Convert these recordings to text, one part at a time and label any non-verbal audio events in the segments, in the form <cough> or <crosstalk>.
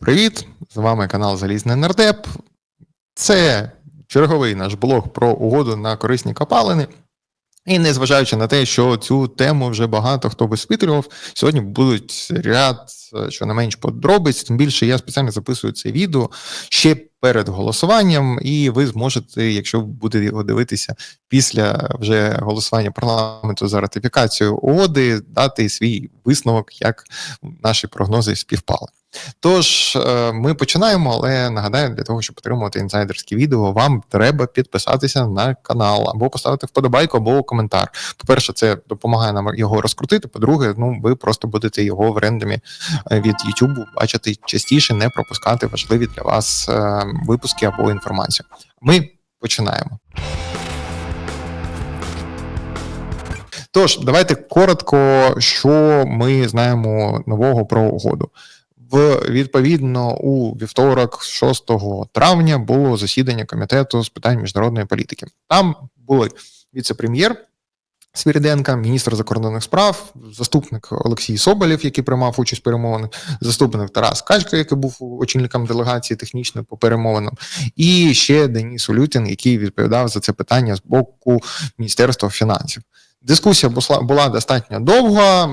Привіт! З вами канал Залізний Нардеп. Це черговий наш блог про угоду на корисні копалини. І незважаючи на те, що цю тему вже багато хто висвітлював, сьогодні будуть ряд, що не менш подробиць. Тим більше я спеціально записую це відео ще перед голосуванням, і ви зможете, якщо будете його дивитися після вже голосування парламенту за ратифікацію угоди, дати свій висновок, як наші прогнози співпали. Тож е, ми починаємо, але нагадаю, для того, щоб отримувати інсайдерські відео, вам треба підписатися на канал або поставити вподобайку, або коментар. По-перше, це допомагає нам його розкрутити. По-друге, ну ви просто будете його в рендомі е, від YouTube бачити частіше, не пропускати важливі для вас е, випуски або інформацію. Ми починаємо. Тож, давайте коротко, що ми знаємо нового про угоду. В відповідно у вівторок, 6 травня, було засідання комітету з питань міжнародної політики. Там були віце-прем'єр Свіриденка, міністр закордонних справ, заступник Олексій Соболєв, який приймав участь в перемовинах, заступник Тарас Качка, який був очільником делегації технічної по перемовинам, і ще Деніс Улютін, який відповідав за це питання з боку Міністерства фінансів. Дискусія була достатньо довга.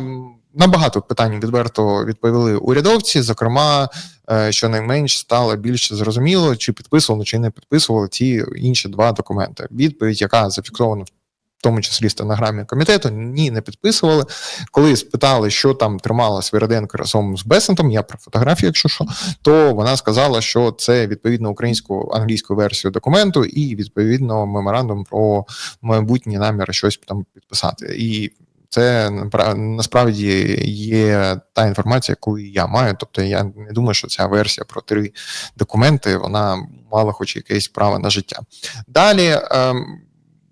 На багато питань відверто відповіли урядовці. Зокрема, е, що найменш стало більше зрозуміло, чи підписували, чи не підписували ті інші два документи. Відповідь, яка зафіксована в тому числі стенограмі комітету, ні, не підписували. Коли спитали, що там тримала Свириденко разом з Бесентом, я про фотографію, якщо що, то вона сказала, що це відповідно українську англійську версію документу і відповідно меморандум про майбутні наміри щось там підписати. І це насправді є та інформація, яку я маю. Тобто я не думаю, що ця версія про три документи вона мала хоч якесь право на життя. Далі ем,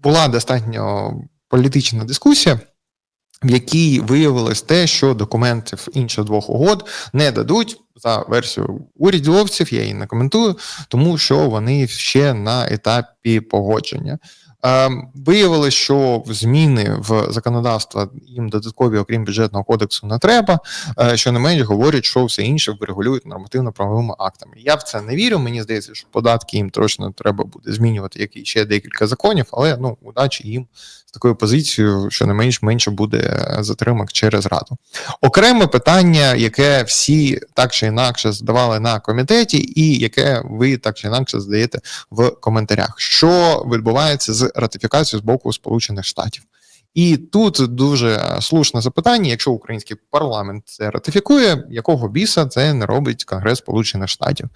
була достатньо політична дискусія. В якій виявилось те, що документів інших двох угод не дадуть за версією урядовців, я її не коментую, тому що вони ще на етапі погодження. Ем, Виявилось, що зміни в законодавство їм додаткові, окрім бюджетного кодексу, не треба. Е, що не менш говорять, що все інше врегулюють нормативно-правовими актами. Я в це не вірю. Мені здається, що податки їм точно треба буде змінювати, як і ще декілька законів, але ну удачі їм з такою позицією, що не менш менше буде затримок через раду. Окреме питання, яке всі так чи інакше здавали на комітеті, і яке ви так чи інакше здаєте в коментарях, що відбувається з ратифікацію з боку Сполучених Штатів. І тут дуже слушне запитання: якщо український парламент це ратифікує, якого біса це не робить Конгрес Сполучених Штатів?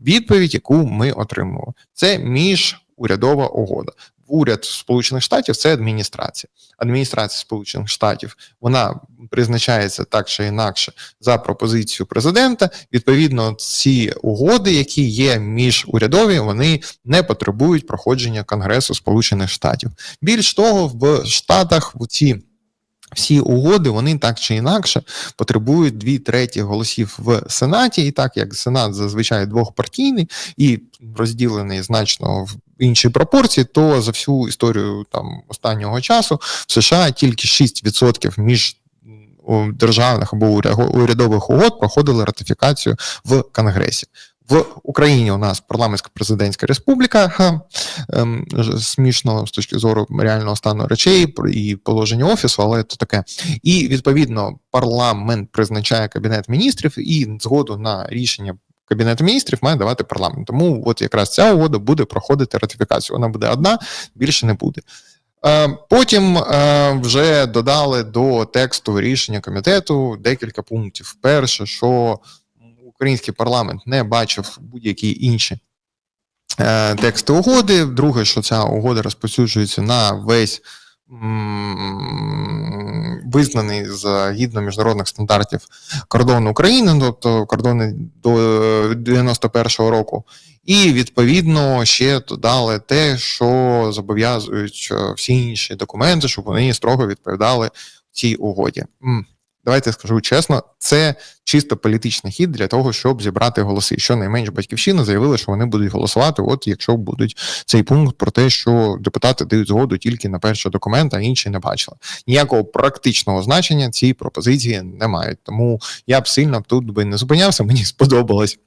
Відповідь, яку ми отримали, це міжурядова угода уряд Сполучених Штатів це адміністрація. Адміністрація Сполучених Штатів вона призначається так чи інакше за пропозицію президента. Відповідно, ці угоди, які є міжурядові, вони не потребують проходження Конгресу Сполучених Штатів. Більш того, в Штатах в ці всі угоди вони так чи інакше потребують дві треті голосів в Сенаті, і так як Сенат зазвичай двохпартійний і розділений значно в іншій пропорції, то за всю історію там останнього часу в США тільки 6% між державних або урядових угод проходили ратифікацію в Конгресі. В Україні у нас парламентська президентська республіка ем, смішно з точки зору реального стану речей і положення офісу, але це таке. І відповідно парламент призначає кабінет міністрів і згоду на рішення. Кабінету міністрів має давати парламент. Тому от якраз ця угода буде проходити ратифікацію. Вона буде одна, більше не буде. Е, потім е, вже додали до тексту рішення комітету декілька пунктів. Перше, що український парламент не бачив будь-які інші е, тексти угоди. Друге, що ця угода розповсюджується на весь визнаний згідно міжнародних стандартів кордон України, тобто кордони до 91-го року. І відповідно ще додали те, що зобов'язують е, всі інші документи, щоб вони строго відповідали цій угоді. Давайте скажу чесно, це чисто політичний хід для того, щоб зібрати голоси. Щонайменш батьківщина заявила, що вони будуть голосувати. От якщо будуть цей пункт про те, що депутати дають згоду тільки на перший документ, а інші не бачили. Ніякого практичного значення ці пропозиції не мають. Тому я б сильно тут би не зупинявся. Мені сподобалось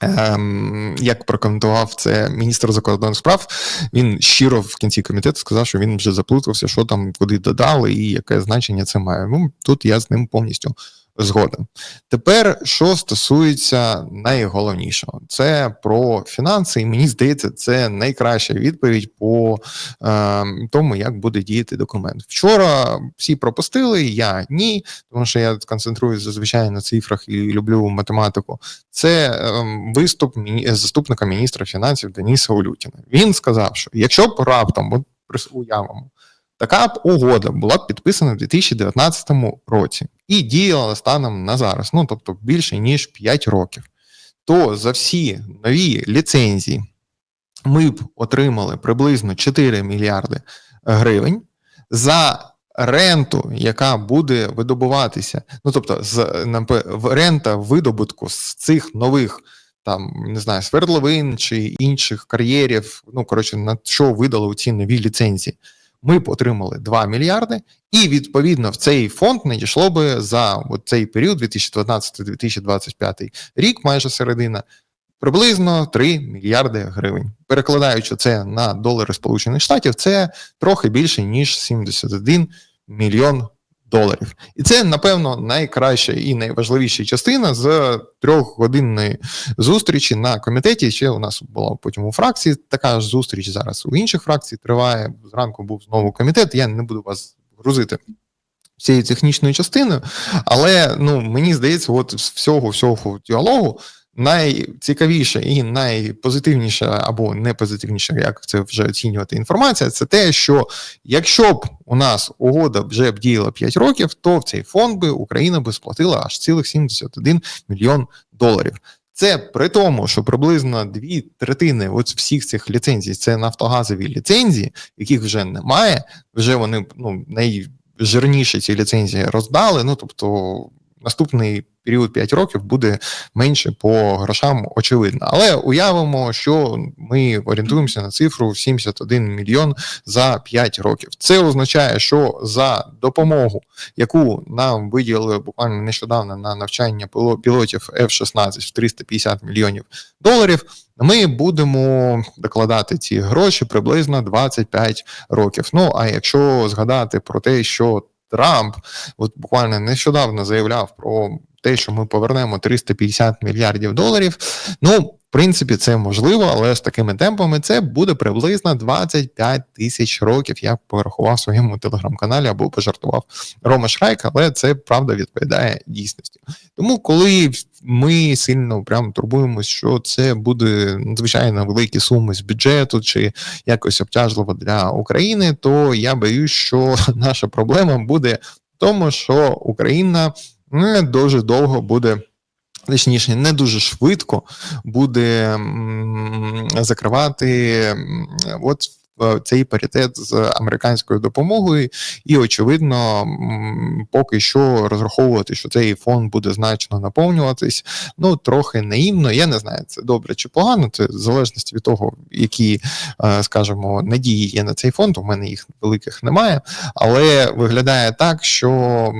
Ем, як прокоментував це міністр закордонних справ, він щиро в кінці комітету сказав, що він вже заплутався, що там куди додали і яке значення це має. Ну тут я з ним повністю згоден. Тепер, що стосується найголовнішого, це про фінанси, і мені здається, це найкраща відповідь по е, тому, як буде діяти документ. Вчора всі пропустили, я ні, тому що я концентруюся зазвичай на цифрах і люблю математику. Це е, виступ міні... заступника міністра фінансів Дениса Улютіна. Він сказав, що якщо б раптом, от уявимо, Така угода була підписана в 2019 році і діяла станом на зараз, ну тобто більше ніж 5 років. То за всі нові ліцензії ми б отримали приблизно 4 мільярди гривень за ренту, яка буде видобуватися. Ну тобто, з рента видобутку з цих нових. Там не знаю, свердловин чи інших кар'єрів, ну коротше, на що видали ці нові ліцензії ми б отримали 2 мільярди, і відповідно в цей фонд надійшло би за цей період, 2012-2025 рік, майже середина, приблизно 3 мільярди гривень. Перекладаючи це на долари Сполучених Штатів, це трохи більше ніж 71 мільйон доларів. І це, напевно, найкраща і найважливіша частина з трьохгодинної зустрічі на комітеті. Ще у нас була потім у фракції така ж зустріч зараз у інших фракцій триває. Зранку був знову комітет. Я не буду вас грузити. Цією технічною частиною, але ну мені здається, от всього всього діалогу найцікавіша і найпозитивніша або непозитивніша, як це вже оцінювати інформація, це те, що якщо б у нас угода вже б діяла 5 років, то в цей фонд би Україна би сплатила аж цілих 71 мільйон доларів. Це при тому, що приблизно дві третини от всіх цих ліцензій це нафтогазові ліцензії, яких вже немає. Вже вони ну найжирніші ці ліцензії роздали. Ну тобто наступний період 5 років буде менше по грошам, очевидно. Але уявимо, що ми орієнтуємося на цифру 71 мільйон за 5 років. Це означає, що за допомогу, яку нам виділили буквально нещодавно на навчання пілотів F-16 в 350 мільйонів доларів. Ми будемо докладати ці гроші приблизно 25 років. Ну а якщо згадати про те, що Трамп от буквально нещодавно заявляв про те, що ми повернемо 350 мільярдів доларів. Ну, в принципі, це можливо, але з такими темпами це буде приблизно 25 тисяч років. Я порахував своєму телеграм-каналі або пожартував Рома Шрайк, але це правда відповідає дійсності. Тому, коли ми сильно прям турбуємось, що це буде надзвичайно великі суми з бюджету чи якось обтяжливо для України, то я боюсь, що <laughs> наша проблема буде в тому, що Україна не дуже довго буде. Точніше, не дуже швидко буде закривати от цей паритет з американською допомогою, і очевидно, поки що розраховувати, що цей фонд буде значно наповнюватись, ну трохи наївно. Я не знаю, це добре чи погано. Це в залежності від того, які, е, скажімо, надії є на цей фонд. У мене їх великих немає, але виглядає так, що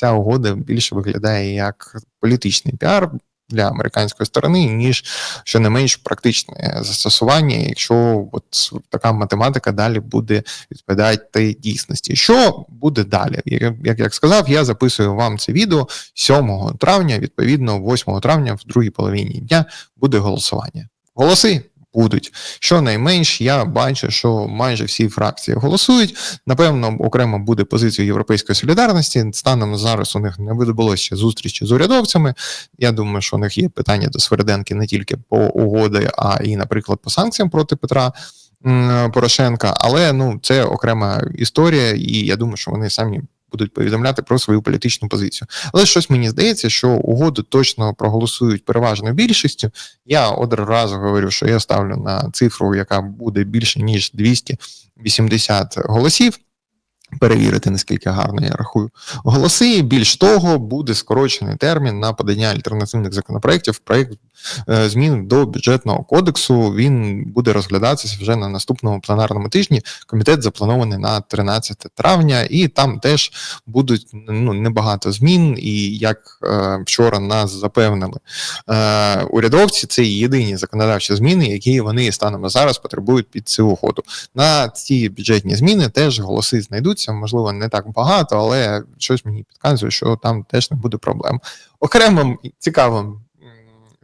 ця угода більше виглядає як політичний піар. Для американської сторони, ніж що не менш практичне застосування, якщо от така математика далі буде відповідати дійсності. Що буде далі? Як як сказав, я записую вам це відео 7 травня. Відповідно, 8 травня, в другій половині дня буде голосування. Голоси будуть. Щонайменш я бачу, що майже всі фракції голосують. Напевно, окремо буде позиція Європейської солідарності. Станом зараз у них не відбулося ще зустрічі з урядовцями. Я думаю, що у них є питання до Свериденки не тільки по угоди, а і, наприклад, по санкціям проти Петра. Порошенка, але ну це окрема історія, і я думаю, що вони самі будуть повідомляти про свою політичну позицію. Але щось мені здається, що угоду точно проголосують переважною більшістю. Я одразу говорю, що я ставлю на цифру, яка буде більше ніж 280 голосів. Перевірити, наскільки гарно я рахую голоси. Більш того, буде скорочений термін на подання альтернативних законопроєктів. Проєкт змін до бюджетного кодексу. Він буде розглядатися вже на наступному пленарному тижні. Комітет запланований на 13 травня, і там теж будуть ну небагато змін. І як е, вчора нас запевнили е, урядовці, це єдині законодавчі зміни, які вони станом зараз потребують під цю угоду. На ці бюджетні зміни теж голоси знайдуться. Можливо, не так багато, але щось мені підказує, що там теж не буде проблем. Окремим цікавим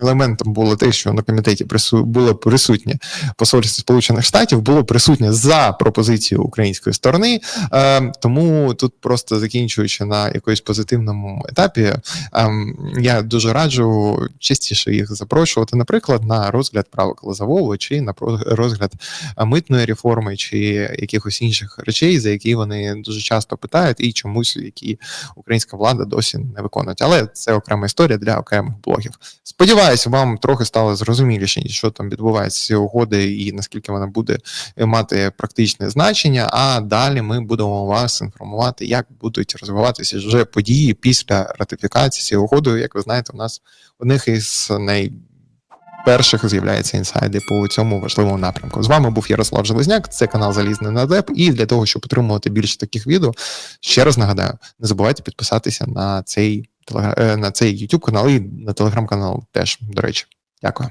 елементом було те, що на комітеті прису... було присутнє посольство Сполучених Штатів, було присутнє за пропозицією української сторони. Е, тому тут просто закінчуючи на якомусь позитивному етапі, е, я дуже раджу частіше їх запрошувати, наприклад, на розгляд правок Лозового чи на розгляд е, митної реформи, чи якихось інших речей, за які вони дуже часто питають, і чомусь які українська влада досі не виконують. Але це окрема історія для окремих блогів. Сподіваюся, вам трохи стало зрозуміліше, що там відбувається з цією угодою і наскільки вона буде мати практичне значення. А далі ми будемо вас інформувати, як будуть розвиватися вже події після ратифікації цієї угоди. Як ви знаєте, у нас одних із най перших з'являються інсайди по цьому важливому напрямку. З вами був Ярослав Железняк, це канал Залізний Надеп. І для того, щоб отримувати більше таких відео, ще раз нагадаю, не забувайте підписатися на цей е, на цей YouTube канал і на телеграм-канал теж, до речі. Дякую.